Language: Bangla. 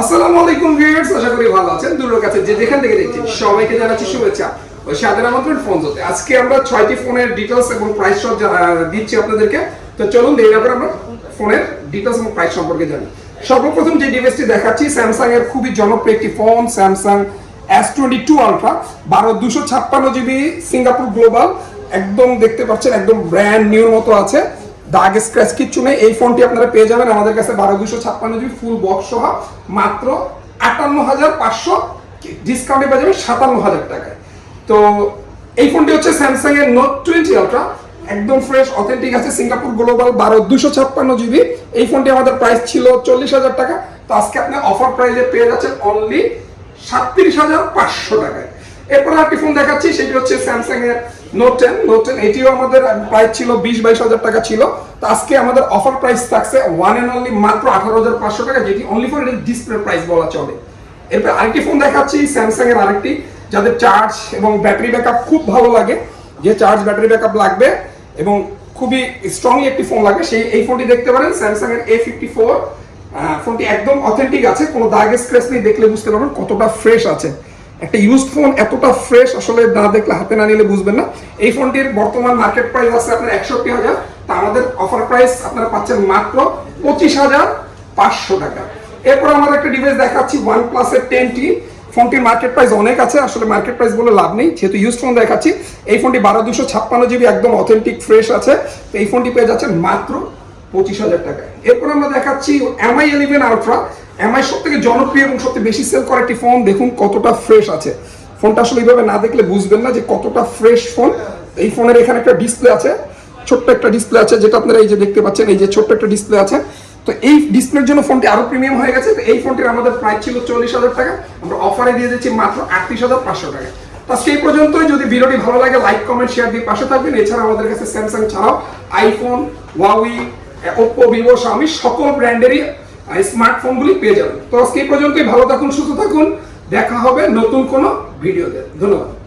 আসসালামু আলাইকুম ভিউয়ার্স, আশা করি ভালো আছেন। দূরের কাছে যে যেখান থেকে দেখছেন, সবাইকে জানাচ্ছি শুভেচ্ছা ওই সাদের ফোন হতে আজকে আমরা ছয়টি ফোনের ডিটেলস এবং প্রাইস সব দিচ্ছি আপনাদেরকে। তো চলুন আমরা ফোনের ডিটেলস এবং প্রাইস সম্পর্কে জানি। সর্বপ্রথম যে ডিভাইসটি দেখাচ্ছি স্যামসাং এর খুবই জনপ্রিয় একটি phone Samsung S twenty two Ultra বারো দুশো ছাপ্পান্ন জিবি সিঙ্গাপুর গ্লোবাল একদম দেখতে পাচ্ছেন, একদম ব্র্যান্ড নিউর মতো আছে। দাগ স্ক্র্যাচ কিচ্ছু নেই। এই ফোনটি আপনারা পেয়ে যাবেন আমাদের কাছে বারো দুশো ছাপ্পান্ন জিবি ফুল বক্স সহ। মাত্র আটান্ন হাজার পাঁচশো ডিসকাউন্টে পেয়ে যাবেন সাতান্ন হাজার টাকায়। তো এই ফোনটি হচ্ছে স্যামসাং এর নোট টোয়েন্টি আলট্রা একদম ফ্রেশ অথেন্টিক আছে সিঙ্গাপুর গ্লোবাল বারো দুশো ছাপ্পান্ন জিবি এই ফোনটি আমাদের প্রাইস ছিল চল্লিশ হাজার টাকা। তো আজকে আপনি অফার প্রাইসে পেয়ে যাচ্ছেন অনলি সাতত্রিশ হাজার পাঁচশো টাকায়। এরপর একটি ফোন দেখাচ্ছি, সেটি হচ্ছে স্যামসাং এর নোট টেন নোট টেন এটিও আমাদের প্রাইস ছিল বিশ, বাইশ হাজার টাকা ছিল। তো আজকে আমাদের অফার প্রাইস থাকছে ওয়ান এন্ড অনলি মাত্র আঠারো হাজার পাঁচশো টাকা, যেটি অনলি ফর ডিসপ্লে প্রাইস বলা চলে। এরপর আরেকটি ফোন দেখাচ্ছি স্যামসাং এর আরেকটি, যাদের চার্জ এবং ব্যাটারি ব্যাকআপ খুব ভালো লাগে। যে চার্জ ব্যাটারি ব্যাকআপ লাগবে এবং খুবই স্ট্রংলি একটি ফোন লাগবে সেই এই ফোনটি দেখতে পারেন স্যামসাং এর এ ফিফটি ফোর ফোনটি একদম অথেন্টিক আছে, কোনো দাগ স্ক্র্যাচ নেই, দেখলে বুঝতে পারবেন কতটা ফ্রেশ আছে। একটা ইউজ ফোন এতটা ফ্রেশ আসলে না দেখলে হাতে না নিলে বুঝবেন না। এই ফোনটির বর্তমান মার্কেট প্রাইস আছে আপনার একষট্টি হাজার। তা আমাদের অফার প্রাইস আপনারা পাচ্ছেন মাত্র পঁচিশ হাজার পাঁচশো টাকা। এরপর আমরা একটা ডিভাইস দেখাচ্ছি ওয়ান প্লাসের টেন টি ফোনটির মার্কেট প্রাইস অনেক আছে, আসলে মার্কেট প্রাইস বলে লাভ নেই। যেহেতু ইউজ ফোন দেখাচ্ছি, এই ফোনটি বারো দুশো ছাপ্পান্ন জিবি একদম অথেন্টিক ফ্রেশ আছে। তো এই ফোনটি পেয়ে যাচ্ছেন মাত্র পঁচিশ হাজার টাকায় এরপর আমরা দেখাচ্ছি এমআই ইলেভেন আলট্রা এমআই সব থেকে জনপ্রিয় এবং সবথেকে বেশি সেল করা একটি ফোন দেখুন কতটা ফ্রেশ আছে। ফোনটা আসলে এইভাবে না দেখলে বুঝবেন না যে কতটা ফ্রেশ ফোন এই ফোনের এখানে একটা ডিসপ্লে আছে। ছোট্ট একটা ডিসপ্লে আছে, যেটা আপনারা এই যে দেখতে পাচ্ছেন, এই যে ছোট্ট একটা ডিসপ্লে আছে। তো এই ডিসপ্লের জন্য ফোনটি আরও প্রিমিয়াম হয়ে গেছে। তো এই ফোনটির আমাদের প্রাইস ছিল চল্লিশ হাজার টাকা। আমরা অফারে দিয়ে দিচ্ছি মাত্র আটত্রিশ হাজার পাঁচশো টাকা। তো সেই পর্যন্তই। যদি ভিডিওটি ভালো লাগে লাইক কমেন্ট শেয়ার দিয়ে পাশে থাকবেন। এছাড়া আমাদের কাছে স্যামসাং ছাড়াও iPhone Huawei Oppo Vivo Xiaomi সকল ব্র্যান্ডেরই স্মার্টফোনগুলি পেয়ে যাবেন। তো আজকে এই পর্যন্তই, ভালো থাকুন, সুস্থ থাকুন। দেখা হবে নতুন কোনো ভিডিওতে। ধন্যবাদ।